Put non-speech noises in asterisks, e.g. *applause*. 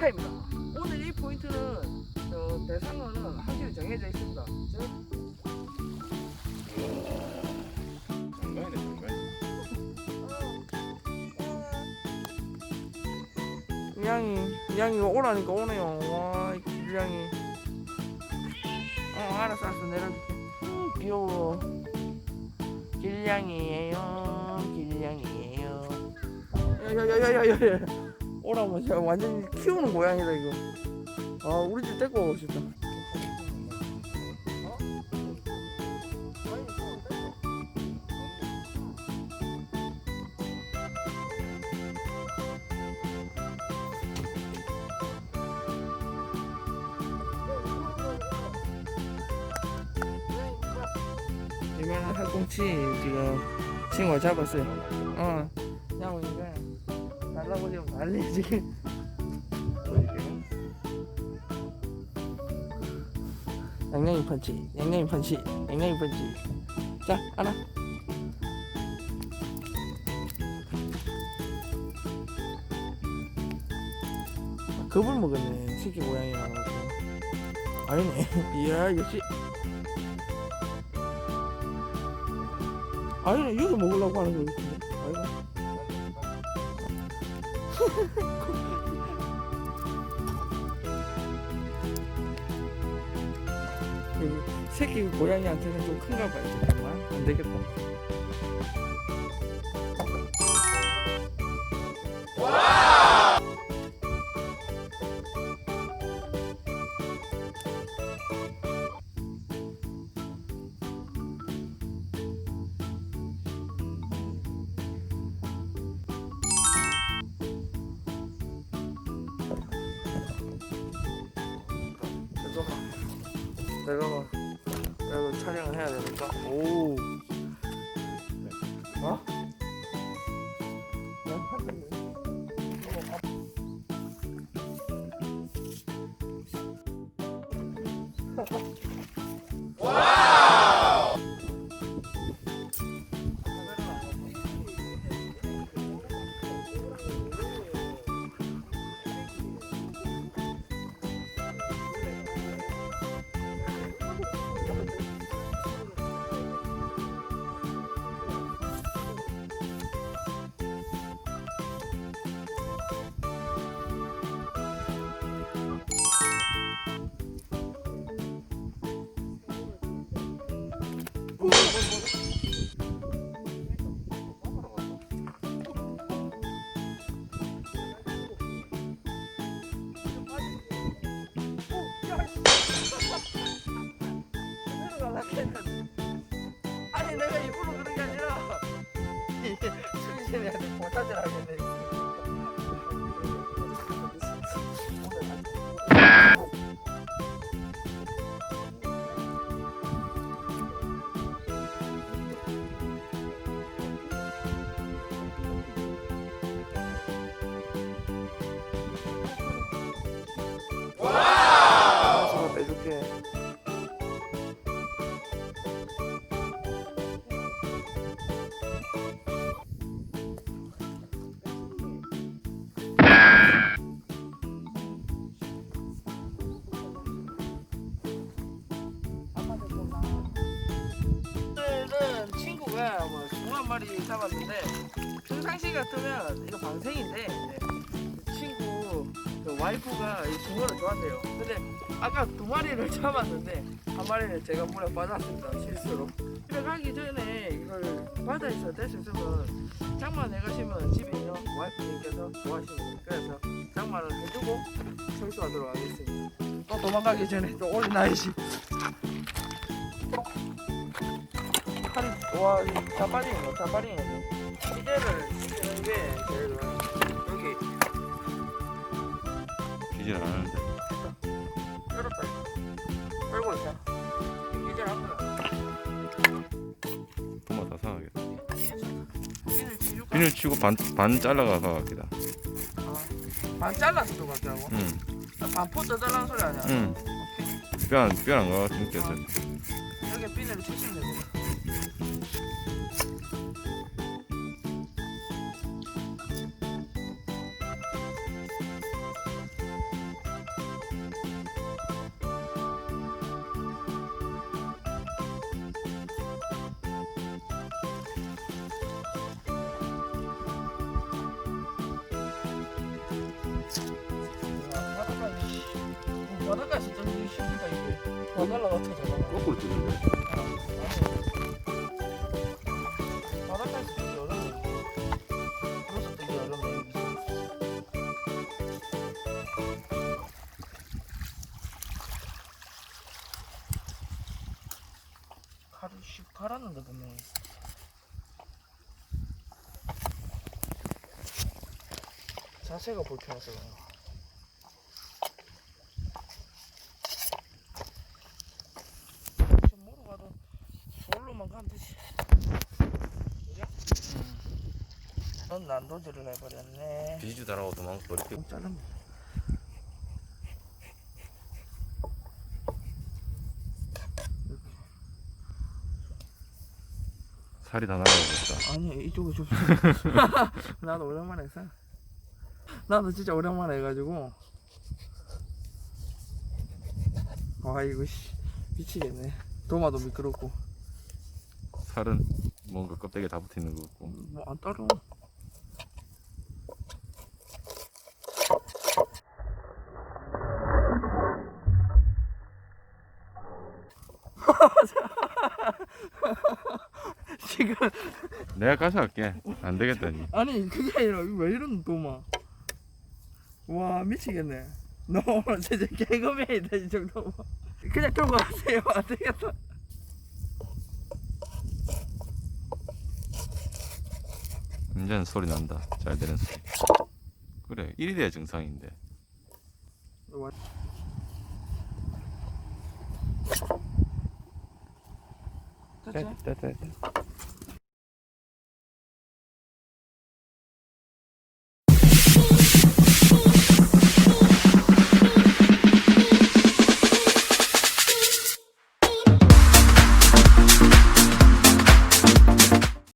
차입니다. 오늘 이 포인트는 저 대상어는 확실히 정해져 있습니다. 저 장관이네 장관. 이양이 이양이 오라니까 오네요. 와, 이 길냥이. 어, 알았어, 알았어, 내려줄게. 음, 귀여워. 길냥이에요, 길냥이에요. 야야야야야야. 오라면 제가 완전 히 키우는 고양이다 이거. 아, 우리 집 데리고 가고 싶다. 이만한 살꽁치 지금 친구가 잡았어요. 어, 그냥 이거 지금 난리 지금. 양양이 펀치, 양양이 펀치, 양양이 펀치. 자, 하나. 아, 겁을 먹었네. 새끼 고양이 나와가지고. 아니네. *laughs* 이야, 역시. 아니네, 여기 먹으려고 하는 거 같은 새끼 고양이한테는 좀 큰가 봐요. 잠깐만. 안 되겠다. 내가 막 그래도 촬영을 해야 되니까. 오. 어? 네? 오늘은 친구가 뭐 붕어 한 마리 잡았는데 평상시 같으면 이거 방생인데 그 친구 그 와이프가 이 붕어를 좋아한대요. 근데 아까 두 마리를 *laughs* 잡았는데 한 마리는 제가 물에 빠졌습니다 실수로. 집에 가기 전에 이걸 바다에서 뗄 수 있으면 장만 해 가시면 집에 있는 와이프님께서 좋아하시는 그래서 장만을 해주고 철수하도록 하겠습니다. 또 도망가기 전에 또 올려놔야지. 와 자빠지는 거 자빠지는 거 기대를 시키는 게 제일 여기 기질 안 하는데. 이렇다 끌고 있자 기대 한 거야 도마 다 치줄까? 비늘 치고 반 반 잘라가서 갑니다. 반 잘라서 들어갈게하고 응. 반포 떠달라는 소리 아니야 응. 뼈안 뼈안 가서 느껴져. 여기 비늘을 치시면 되고 바닷가 진짜 힘들다 이게 더 날라갔어 저거 거꾸로 뜨는데 갈았는데 보면 자세가 불편해서. 좀 모로 가도 저울로만 가면 되지. 그죠? 넌 난도질을 해버렸네. 비주 도망가 버릴게. 좀 자르 살이 다 날아가겠다. 아니 이쪽은 좀. *laughs* 나도 오랜만에 했어. 나도 진짜 오랜만에 해가지고. 와 이거 씨 미치겠네. 도마도 미끄럽고 살은 뭔가 껍데기에 다 붙어 있는 거 같고. 뭐 안 따로. 지금 내가 가져갈게. 안 되겠다 니. *laughs* 아니 그게 아니라 왜 이러는 도마 와 미치겠네 *laughs* 너 오늘 진짜 개그맨이다 이 정도면 그냥 들고 가세요 안 되겠다 이제는 소리 난다. 잘 되는 소리. 그래, 이리 돼야 정상인데. 와. 됐지? 됐다, 됐다.